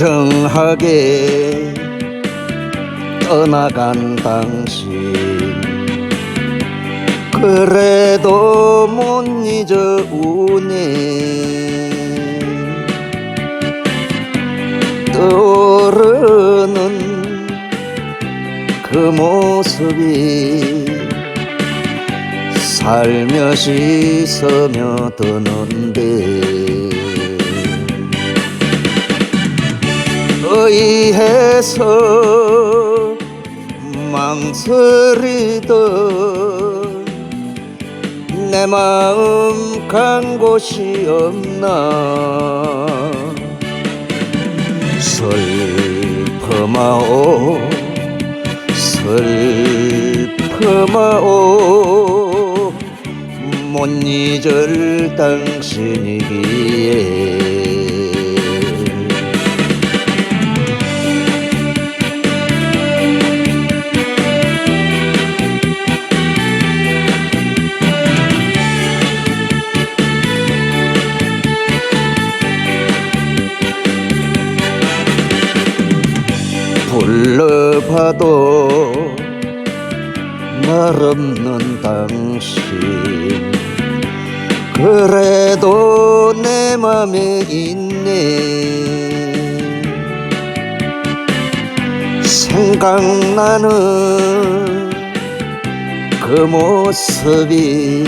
냉정하게 떠나간 당신. 그래도 못 잊어 우네 그 모습이 살며시 스며드는데 의해서 망설이던 내 마음 간 곳이 없나? 슬퍼마오 슬퍼마오. 못 잊을 당신이기에 불러봐도 말 없는 당신. 그래도 내 맘에 있네. 생각나는 그 모습이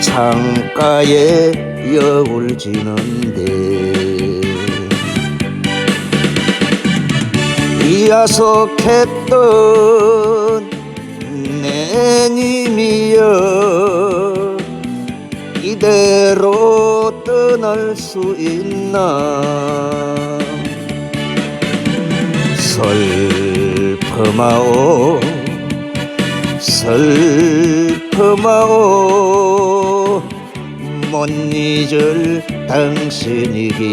창가에 여울 지는데 야속했던 내 님이여 이대로 떠날 수 있나? 슬퍼마오 슬퍼마오 못 잊을 당신이기에